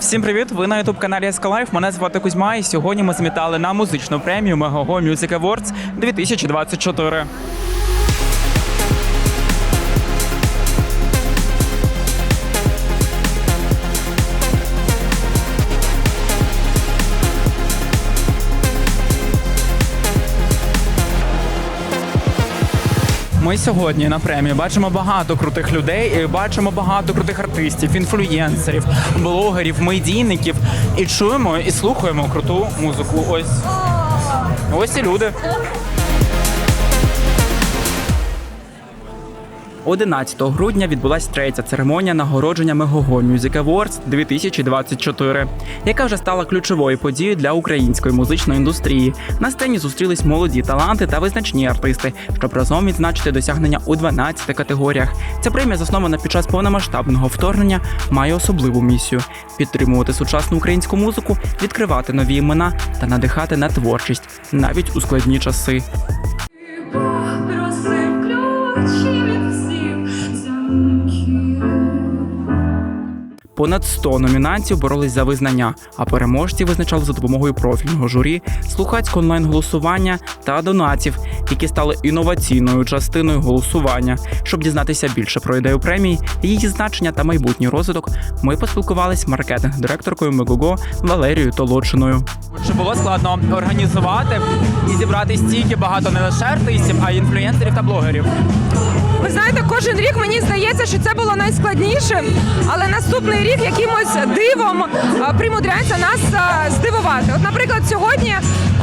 Всім привіт! Ви на ютуб каналі Ескалайф. Мене звати Кузьма, і сьогодні ми змітали на музичну премію Megogo Music Awards 2024. Ми сьогодні на премії бачимо багато крутих людей, і бачимо багато крутих артистів, інфлюєнсерів, блогерів, медійників. І чуємо і слухаємо круту музику. Ось ось і люди. 11 грудня відбулася третя церемонія нагородження Megogo Music Awards 2024, яка вже стала ключовою подією для української музичної індустрії. На сцені зустрілись молоді таланти та визначні артисти, щоб разом відзначити досягнення у 12 категоріях. Ця премія, заснована під час повномасштабного вторгнення, має особливу місію підтримувати сучасну українську музику, відкривати нові імена та надихати на творчість навіть у складні часи. Понад 100 номінацій боролись за визнання, а переможці визначали за допомогою профільного журі, слухацького онлайн-голосування та донатів, які стали інноваційною частиною голосування. Щоб дізнатися більше про ідею премії, її значення та майбутній розвиток, ми поспілкувалися з маркетинг-директоркою Мегого Валерією Толочиною. Чи було складно організувати і зібрати стільки багато не лише артистів, а й інфлюєнсерів та блогерів? Ви знаєте, кожен рік мені здається, що це було найскладніше, але наступний рік якимось дивом примудряється нас здивувати. От, наприклад, сьогодні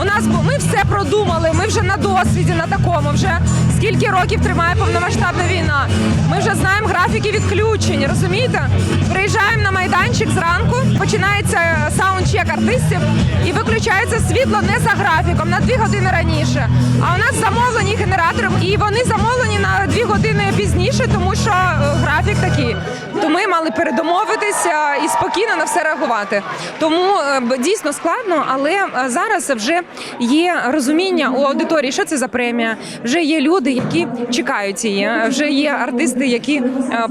у нас ми все продумали. Ми вже на досвіді на такому. Вже скільки років тримає повномасштабна війна. Ми вже знаємо графіки відключень. Розумієте? Приїжджаємо на майданчик зранку, починається саундчек артистів і виключається світло не за графіком на дві години раніше. А у нас замовлені генератором, і вони замовлені на дві години пізніше, тому що е, графік такий. То ми мали передомовитися і спокійно на все реагувати. Тому е, дійсно складно, але е, зараз вже є розуміння у аудиторії, що це за премія. Вже є люди, які чекають її. Вже є артисти, які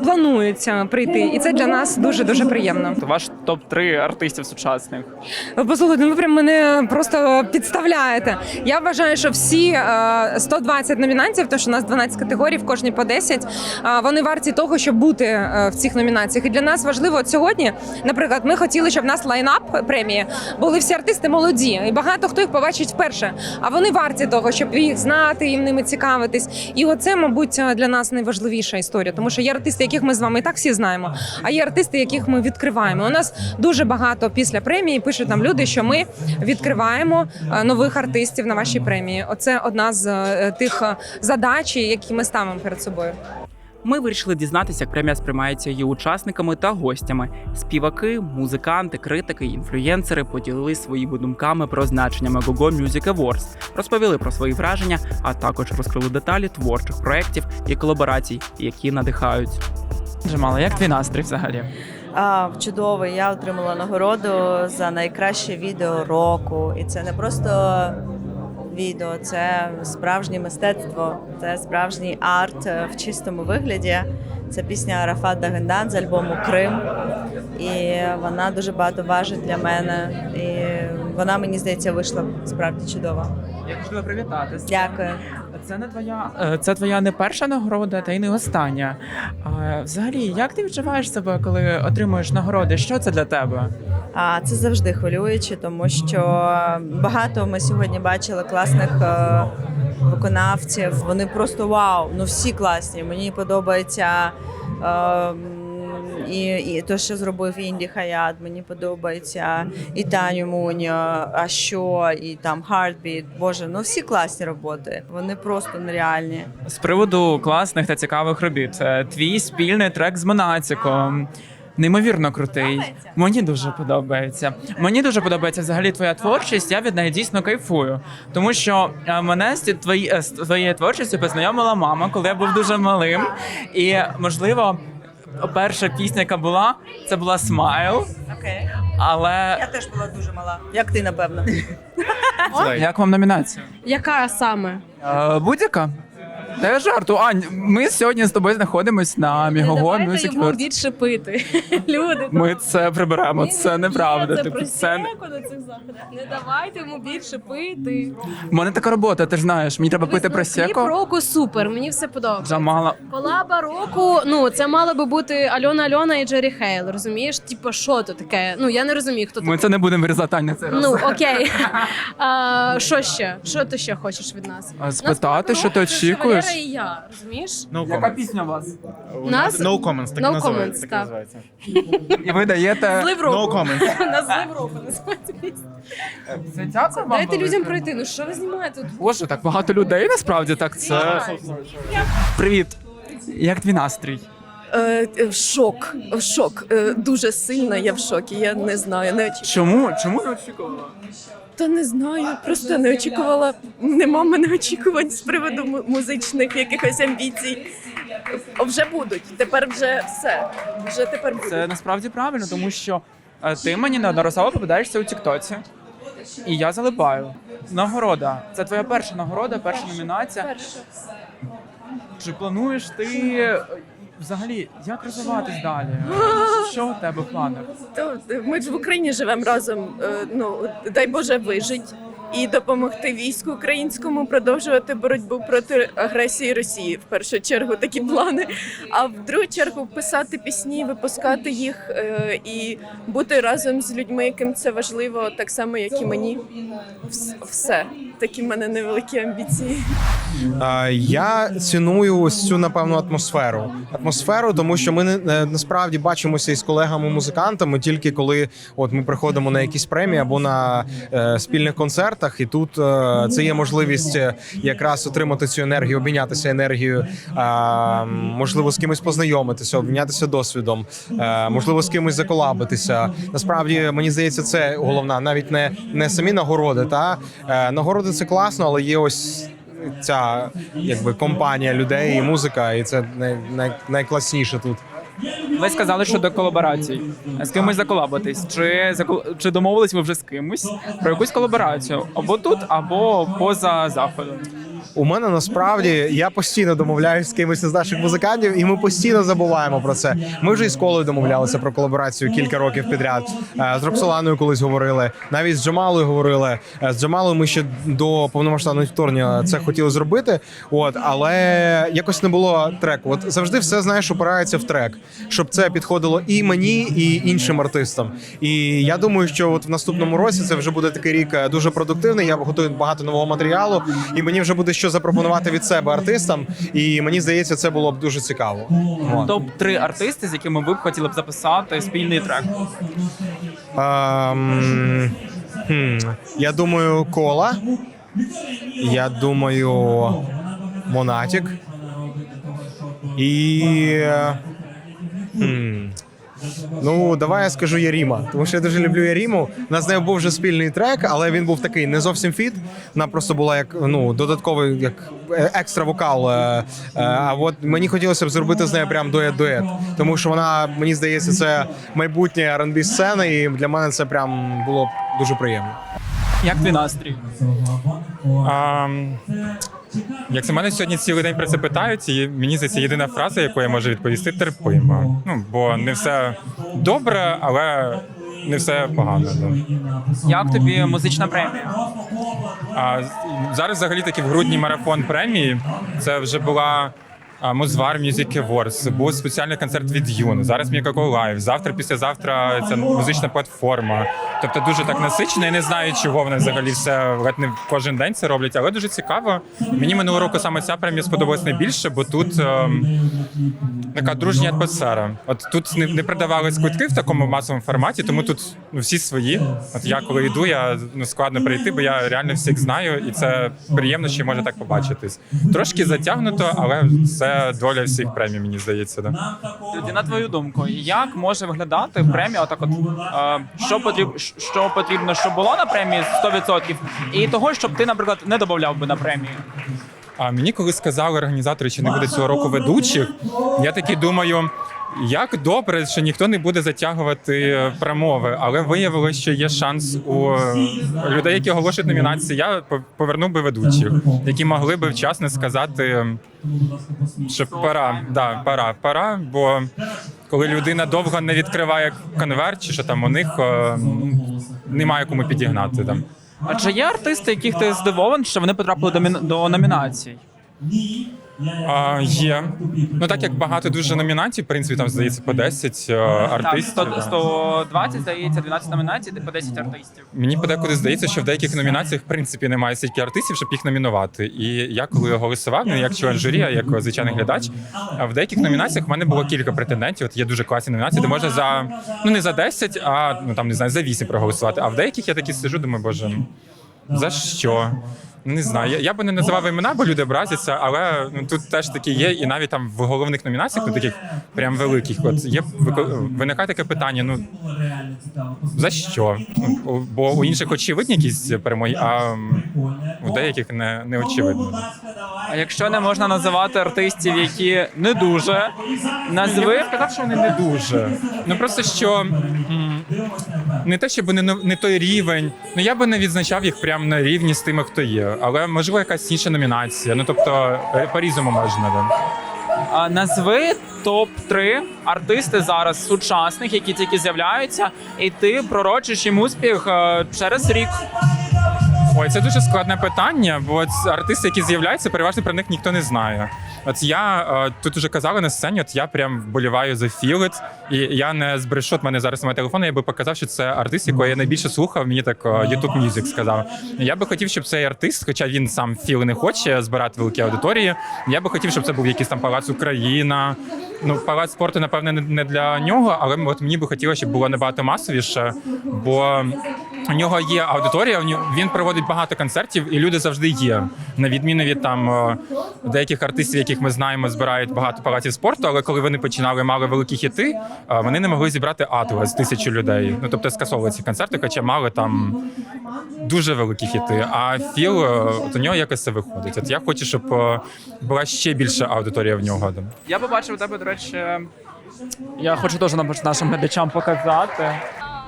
плануються е, прийти, і це для нас дуже дуже приємно. Ваш топ 3 артистів сучасних. Послухайте, ви прям мене просто підставляєте. Я вважаю, що всі е, 120 номінантів, тому що у нас 12 категорій, в кожній по 10, е, вони варті того, щоб бути е, в цих номінаціях. І для нас важливо от сьогодні, наприклад, ми хотіли, щоб в нас лайнап премії були всі артисти молоді, і багато хто їх побачить вперше. А вони варті того, щоб їх знати, їм ними цікавитись. І оце, мабуть, для нас найважливіша історія, тому що є артисти, яких ми з вами і так всі знаємо, а є артисти, яких ми відкриваємо. У нас дуже багато після премії пишуть нам люди, що ми відкриваємо е, нових артистів на вашій премії. Оце одна з е, тих е, задач, які ми ставимо перед собою. Ми вирішили дізнатися, як премія сприймається її учасниками та гостями. Співаки, музиканти, критики, інфлюєнсери поділились своїми думками про значення Megogo Music Awards, розповіли про свої враження, а також розкрили деталі творчих проєктів і колаборацій, які надихають. Джамала, як твій настрій взагалі? А, чудовий. Я отримала нагороду за найкраще відео року. І це не просто відео, це справжнє мистецтво, це справжній арт в чистому вигляді. Це пісня Арафат Дагендан з альбому Крим. І вона дуже багато важить для мене. І вона, мені здається, вийшла справді чудова. Я хочу тебе привітати. Дякую. Це не твоя, е, це твоя не перша нагорода, та й не остання. А, взагалі, як ти відчуваєш себе, коли отримуєш нагороди? Що це для тебе? А це завжди хвилююче, тому що багато ми сьогодні бачили класних е, виконавців. Вони просто вау, ну всі класні. Мені подобається. І, і те, що зробив Інді Хаят, мені подобається і Таню Муньо, а що, і там Heartbeat. Боже, ну всі класні роботи. Вони просто нереальні. З приводу класних та цікавих робіт. Е, Твій спільний трек з Монатіком. Неймовірно крутий. Мені дуже подобається. Мені дуже подобається взагалі твоя творчість. Я від неї дійсно кайфую. Тому що е, мене з твої- е, з твоєю творчістю познайомила мама, коли я був дуже малим. І можливо, перша пісня, яка була, це була Смайл. Окей. Але Я теж була дуже мала, як ти, напевно. як вам номінація? Яка саме? Е, Будь-яка. Та я жарту. Ань, ми сьогодні з тобою знаходимось на Мігово Не давайте Music йому більше пити. Люди, Ми це приберемо, це неправда. Це Типу, це секу на цих заходах. Не давайте йому більше пити. в мене така робота, ти ж знаєш. Мені треба пити Кліп просеко. року супер, мені все подобається. Джамала. Колаба року, ну це мало би бути Альона Альона і Джері Хейл, розумієш? Типу, що то таке? Ну я не розумію, хто Ми це не будемо вирізати Аня, це раз. Ну окей. А, Що ще? Що ти ще хочеш від нас? А спитати, що ти очікуєш? Валера і я, розумієш? No Яка comments. пісня у вас? У Нас- No comments, так No і називається. comments, так і так. називається. І ви даєте. Злив No року. comments. На злив року називається пісня. Це дякую вам Дайте велике. людям пройти. Ну що ви знімаєте тут? Боже, так багато людей насправді так це. Привіт. Як твій настрій? Е, е, шок, шок. Е, дуже сильно я в шокі. Я не знаю, не. Чому? Чому не очікувала? Та не знаю, просто не очікувала. Нема мене очікувань з приводу музичних якихось амбіцій. Вже будуть. Тепер вже все. Вже тепер будуть. Це насправді правильно, тому що е, ти мені неодноразово попадаєшся у Тіктоці. І я залипаю. Нагорода. Це твоя перша нагорода, перша номінація. Перше. Чи плануєш ти взагалі як розвиватись далі? Що у тебе в планах? То ми ж в Україні живемо разом. Е, Ну дай Боже вижить і допомогти війську українському продовжувати боротьбу проти агресії Росії. В першу чергу такі плани. А в другу чергу писати пісні, випускати їх е, і бути разом з людьми, яким це важливо, так само як і мені. Все такі в мене невеликі амбіції. Я ціную ось цю напевно атмосферу. Атмосферу, тому що ми насправді бачимося із колегами-музикантами тільки коли от ми приходимо на якісь премії або на е, спільних концертах, і тут е, це є можливість е, якраз отримати цю енергію, обмінятися енергією, можливо, з кимось познайомитися, обмінятися досвідом, е, можливо, з кимось заколабитися. Насправді мені здається, це головна, навіть не, не самі нагороди. Та нагороди це класно, але є ось ця якби компанія людей і музика, і це най, най, найкласніше тут. Ви сказали, що до колаборацій. З кимось заколабитись. Чи чи домовились ви вже з кимось про якусь колаборацію? Або тут, або поза заходом. У мене насправді я постійно домовляюсь з кимось із наших музикантів, і ми постійно забуваємо про це. Ми вже із колою домовлялися про колаборацію кілька років підряд. Е, З Роксоланою колись говорили, навіть з Джамалою говорили. Е, З Джамалою ми ще до повномасштабного вторгнення це хотіли зробити. От але якось не було треку. От завжди все знаєш, опирається в трек, щоб це підходило і мені, і іншим артистам. І я думаю, що от в наступному році це вже буде такий рік е, дуже продуктивний. Я готую багато нового матеріалу, і мені вже буде що запропонувати від себе артистам. І мені здається, це було б дуже цікаво. Топ 3 артисти, з якими ви б хотіли б записати спільний трек. Ем, хм, я думаю, кола. Я думаю, Монатік. І. Хм. Ну, давай я скажу Яріма, тому що я дуже люблю Яріму. У нас з нею був вже спільний трек, але він був такий не зовсім фіт. Вона просто була як ну додатковий, як е, екстра вокал. Е, е, А от мені хотілося б зробити з нею прям дует-дует, тому що вона мені здається, це майбутнє R&B сцени, і для мене це прям було дуже приємно. Як твій настрій? А, як за мене сьогодні цілий день про це питають, і мені здається, єдина фраза, яку я можу відповісти, терпимо. Ну, бо не все добре, але не все погано. Як тобі музична премія? А зараз взагалі таки в грудні марафон премії. Це вже була. Музвар Music Awards, був спеціальний концерт від Юн. Зараз Мікако Лайв. Завтра, післязавтра ця музична платформа. Тобто дуже так насичено. Я не знаю, чого вони взагалі все ледь не кожен день це роблять, але дуже цікаво. Мені минулого року саме ця премія сподобалась найбільше, бо тут ем, така дружня атмосфера. От тут не, не продавались квитки в такому масовому форматі, тому тут ну, всі свої. От я коли йду, я ну складно прийти, бо я реально всіх знаю, і це приємно, що може так побачитись. Трошки затягнуто, але це доля всіх премій, мені здається. Да. Тоді на твою думку, як може виглядати премія? Отак, от е, що потрібно, що потрібно, щоб було на премії 100%, і того, щоб ти, наприклад, не додавав би на премію. А мені коли сказали організатори, що не буде цього року ведучих, я такий думаю. Як добре, що ніхто не буде затягувати е, промови, але виявилося, що є шанс у людей, які оголошують номінації. Я по- повернув би ведучих, які могли би вчасно сказати, що пора, да, пора, пора. Бо коли людина довго не відкриває конверт, чи що там у них е, немає кому підігнати там. А чи є артисти, яких ти здивований, що вони потрапили до, мін- до номінацій? А, є. Ну так як багато дуже номінацій, в принципі, там здається по 10 е, артистів. 100, 120, здається, 12 номінацій, по 10 артистів. Мені подекуди здається, що в деяких номінаціях в принципі немає стільки артистів, щоб їх номінувати. І я коли голосував, не як член журі, а як звичайний глядач. А в деяких номінаціях в мене було кілька претендентів. От є дуже класні номінації, де можна за ну не за 10, а ну там не знаю, за 8 проголосувати. А в деяких я такі сижу, думаю, боже, за що? Ну, Не знаю, я, я би не називав імена, бо люди образяться, але ну тут теж такі є, і навіть там в головних номінаціях, ну таких прям великих, от є виникає таке питання: ну за що? Ну, бо у інших очевидні якісь перемоги, а у деяких не, не очевидно. А якщо не можна називати артистів, які не дуже, назви. Я б сказав, що вони не дуже. Ну просто що м, не те, щоб не, не той рівень. Ну я би не відзначав їх прямо на рівні з тими, хто є. Але можливо якась інша номінація. Ну тобто е, по-різному можна. Да. А, назви топ-3 артисти зараз сучасних, які тільки з'являються, і ти пророчиш їм успіх е, через рік. Ой, це дуже складне питання, бо артисти, які з'являються, переважно про них ніхто не знає. От я е, тут уже казали на сцені, от я прям вболіваю за Філет, і я не збрешу, от мене зараз немає телефону, я би показав, що це артист, якого я найбільше слухав, мені так е, YouTube Music сказав. Я би хотів, щоб цей артист, хоча він сам філ не хоче збирати великі аудиторії, я би хотів, щоб це був якийсь там палац Україна. Ну, палац спорту, напевне, не- для нього, але от мені би хотілося, щоб було набагато масовіше, бо у нього є аудиторія, він проводить багато концертів, і люди завжди є. На відміну від там е, деяких артистів, яких ми знаємо, збирають багато палаців спорту. Але коли вони починали мали великі хіти, е, вони не могли зібрати атла з тисячі людей. Ну тобто скасовували ці концерти, хоча мали там дуже великі хіти. А Філ е, от у нього якось це виходить. От я хочу, щоб е, була ще більша аудиторія в нього. Я побачив у тебе, до речі, я хочу теж нашим глядачам показати.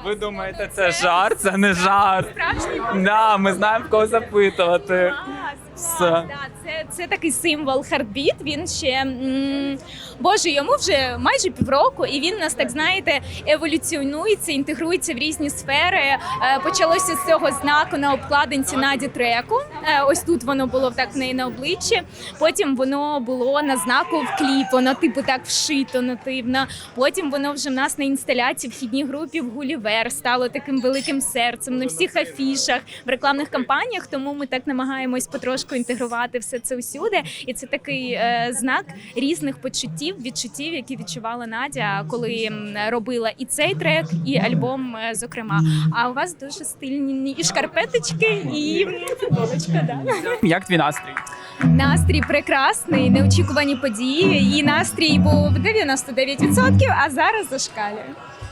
Ви думаєте, це жарт? Це не жарт. Справжній Да, ми знаємо, кого запитувати. Все. Да, це, це такий символ Heartbeat. Він ще боже, йому вже майже півроку, і він нас так знаєте еволюціонується, інтегрується в різні сфери. Е, почалося з цього знаку на обкладинці Наді треку. Е, ось тут воно було так в неї на обличчі. Потім воно було на знаку в кліп. Воно типу так вшито нативно. Потім воно вже в нас на інсталяції в хідній групі в Гулівер стало таким великим серцем на всіх афішах в рекламних кампаніях. Тому ми так намагаємось потрошку інтегрувати все це усюди. І це такий е, знак різних почуттів, відчуттів, які відчувала Надя, коли робила і цей трек, і альбом. е, Зокрема, а у вас дуже стильні і шкарпеточки, і футболочка. Да. Як твій настрій? Настрій прекрасний, неочікувані події. І настрій був 99%, а зараз зашкалює.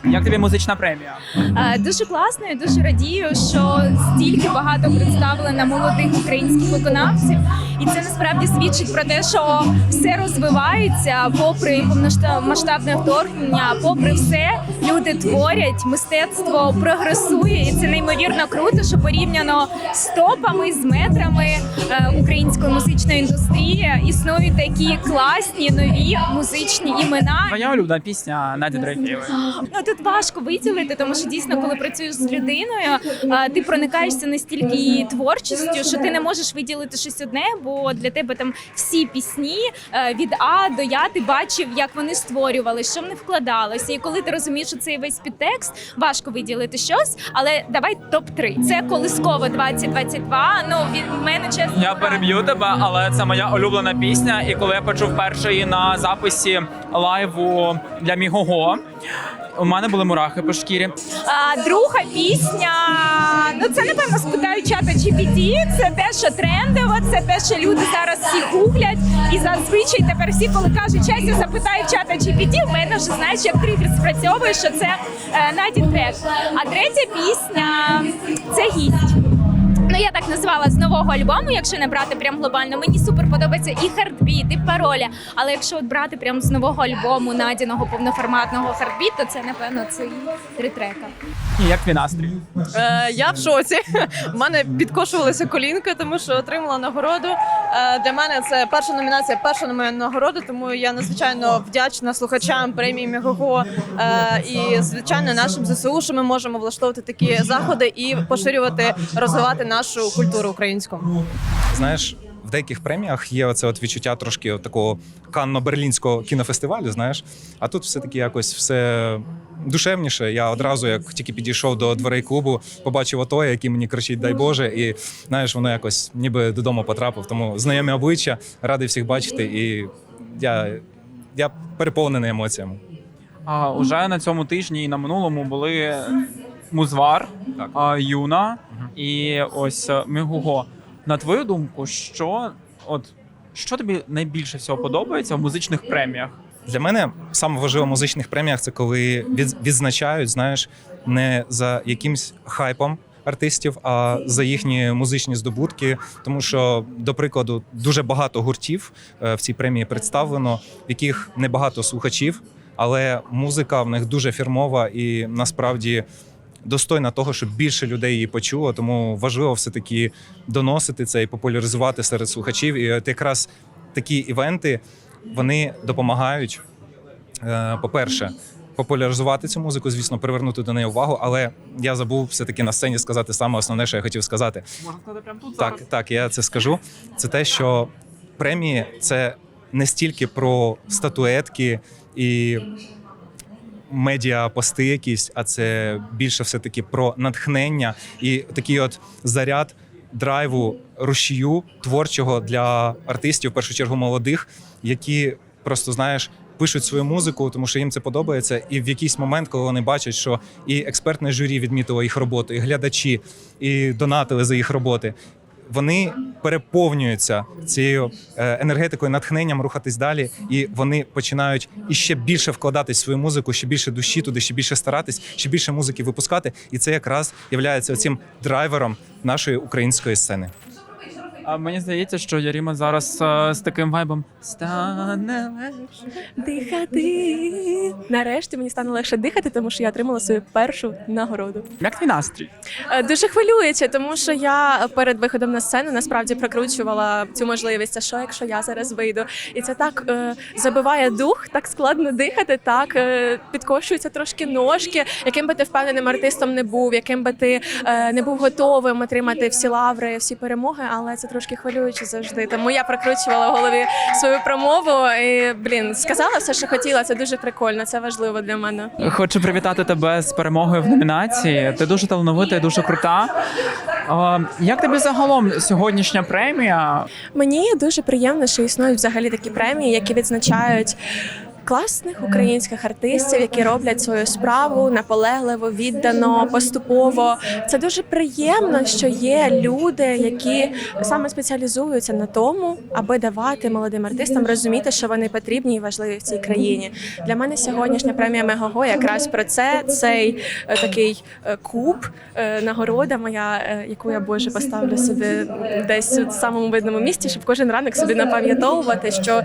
Як тобі музична премія? Е, Дуже класно, я дуже радію, що стільки багато представлено молодих українських виконавців, і це насправді свідчить про те, що все розвивається, попри повномасштабне вторгнення, попри все, люди творять, мистецтво прогресує, і це неймовірно круто, що порівняно з топами, з метрами е, української музичної індустрії існують такі класні нові музичні імена. Твоя улюблена пісня Наді Дрейфєвої. Тут важко виділити, тому що дійсно, коли працюєш з людиною, ти проникаєшся настільки її творчістю, що ти не можеш виділити щось одне, бо для тебе там всі пісні е, від А до Я ти бачив, як вони створювали, що в них вкладалося. І коли ти розумієш, що цей весь підтекст, важко виділити щось. Але давай топ 3 Це колисково 2022. Ну від мене чесно. Я переб'ю тебе, але це моя улюблена пісня. І коли я почув перше її на записі лайву для Мігого, у мене були мурахи по шкірі. А, друга пісня. Ну це напевно спитаю чата GPT. Це те, що трендово, це те, що люди зараз всі гуглять. І зазвичай тепер всі, коли кажуть, час я запитаю чата GPT, в мене вже знаєш, як тригер спрацьовує, що це е, Наді трек. А третя пісня це гість. Ну я так назвала з нового альбому, якщо не брати прям глобально. Мені супер подобається і хардбіт, і пароля. Але якщо от брати прям з нового альбому Надіного повноформатного хардбіт, то це напевно ці три трека. І як твій настрій? Е, я в шоці. У мене підкошувалися колінки, тому що отримала нагороду. Е, для мене це перша номінація, перша на моя нагорода, тому я надзвичайно вдячна слухачам премії Мегого е, і звичайно нашим ЗСУ, що ми можемо влаштовувати такі заходи і поширювати, розвивати нашу культуру українську. знаєш, в деяких преміях є оце от відчуття трошки от такого канно-берлінського кінофестивалю, знаєш. А тут все-таки якось все душевніше. Я одразу, як тільки підійшов до дверей клубу, побачив ото, який мені кричить Дай Боже, і знаєш, воно якось ніби додому потрапив. Тому знайомі обличчя, радий всіх бачити, і я, я переповнений емоціями. А, уже на цьому тижні і на минулому були Музвар, Так. а, Юна і ось е, Мегуго. На твою думку, що от що тобі найбільше всього подобається в музичних преміях? Для мене саме важливо в музичних преміях це коли від, відзначають, знаєш, не за якимсь хайпом артистів, а за їхні музичні здобутки. Тому що, до прикладу, дуже багато гуртів е, в цій премії представлено, в яких небагато слухачів, але музика в них дуже фірмова і насправді. Достойна того, щоб більше людей її почуло, тому важливо все таки доносити це і популяризувати серед слухачів. І от якраз такі івенти вони допомагають, е, по-перше, популяризувати цю музику, звісно, привернути до неї увагу. Але я забув все-таки на сцені сказати саме основне, що я хотів сказати. Можна сказати прямо тут Так, так, я це скажу. Це те, що премії це не стільки про статуетки і медіапости якісь, а це більше все-таки про натхнення і такий от заряд драйву рушію творчого для артистів, в першу чергу молодих, які просто знаєш. Пишуть свою музику, тому що їм це подобається, і в якийсь момент, коли вони бачать, що і експертне журі відмітило їх роботу, і глядачі, і донатили за їх роботи, вони переповнюються цією е, енергетикою, натхненням рухатись далі, і вони починають іще більше вкладатись в свою музику, ще більше душі туди, ще більше старатись, ще більше музики випускати. І це якраз є цим драйвером нашої української сцени. А мені здається, що Яріма зараз е, з таким вайбом стане легше. Дихати. Нарешті мені стане легше дихати, тому що я отримала свою першу нагороду. Як твій настрій? Е, Дуже хвилюється, тому що я перед виходом на сцену насправді прокручувала цю можливість. А що, якщо я зараз вийду? І це так е, забиває дух, так складно дихати, так е, підкошуються трошки ножки. Яким би ти впевненим артистом не був, яким би ти е, не був готовим отримати всі лаври, всі перемоги, але це трошки хвилююче завжди. Тому я прокручувала в голові свою промову і блін, сказала все, що хотіла. Це дуже прикольно. Це важливо для мене. Хочу привітати тебе з перемогою в номінації. Ти дуже талановита і дуже крута. Як тобі загалом сьогоднішня премія? Мені дуже приємно, що існують взагалі такі премії, які відзначають. Класних українських артистів, які роблять свою справу наполегливо, віддано, поступово. Це дуже приємно, що є люди, які саме спеціалізуються на тому, аби давати молодим артистам розуміти, що вони потрібні і важливі в цій країні. Для мене сьогоднішня премія Мегого якраз про це. Цей е, такий е, куб, е, нагорода моя, яку я боже поставлю собі десь в самому видному місці, щоб кожен ранок собі напам'ятовувати, що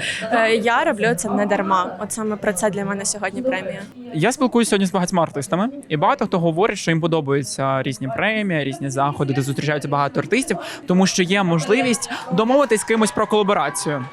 я роблю це не дарма. От саме про це для мене сьогодні премія. Я спілкуюся сьогодні з багатьма артистами, і багато хто говорить, що їм подобаються різні премії, різні заходи, де зустрічаються багато артистів, тому що є можливість домовитись з кимось про колаборацію.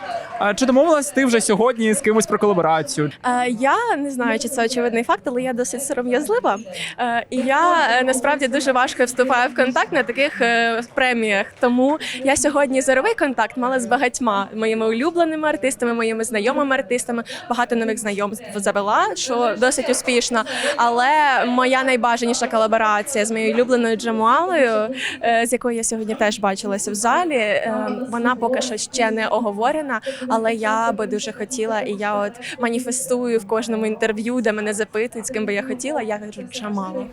Чи домовилась ти вже сьогодні з кимось про колаборацію? Е, Я не знаю, чи це очевидний факт, але я досить сором'язлива. Е, І я е, насправді дуже важко вступаю в контакт на таких е, преміях. Тому я сьогодні зоровий контакт мала з багатьма моїми улюбленими артистами, моїми знайомими артистами. Багато нових знайомств завела, що досить успішно. Але моя найбажаніша колаборація з моєю улюбленою Джамуалою, е, з якою я сьогодні теж бачилася в залі. е, Вона поки що ще не оговорена, але я би дуже хотіла, і я от маніфестую в кожному інтерв'ю, де мене запитують, з ким би я хотіла. Я кажу Джамала.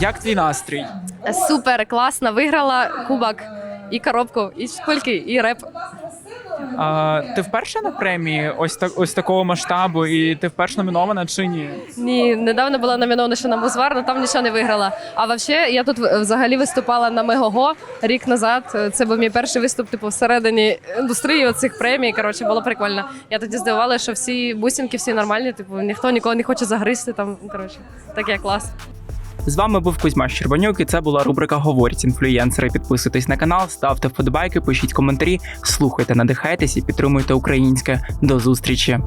Як твій настрій? Супер, класно, виграла кубок і коробку, і шпильки, і реп. А, ти вперше на премії ось так ось такого масштабу, і ти вперше номінована чи ні? Ні, недавно була номінована ще на Музвар, але там нічого не виграла. А взагалі, я тут взагалі виступала на Мегого рік назад. Це був мій перший виступ, типу, всередині індустрії оцих премій. Коротше, було прикольно. Я тоді здивувалася, що всі бусинки, всі нормальні, типу, ніхто нікого не хоче загризти. Там коротше, таке клас. З вами був Кузьма Щербанюк, і це була рубрика Говорять інфлюєнсери. Підписуйтесь на канал, ставте вподобайки, пишіть коментарі, слухайте, надихайтесь і підтримуйте українське. До зустрічі!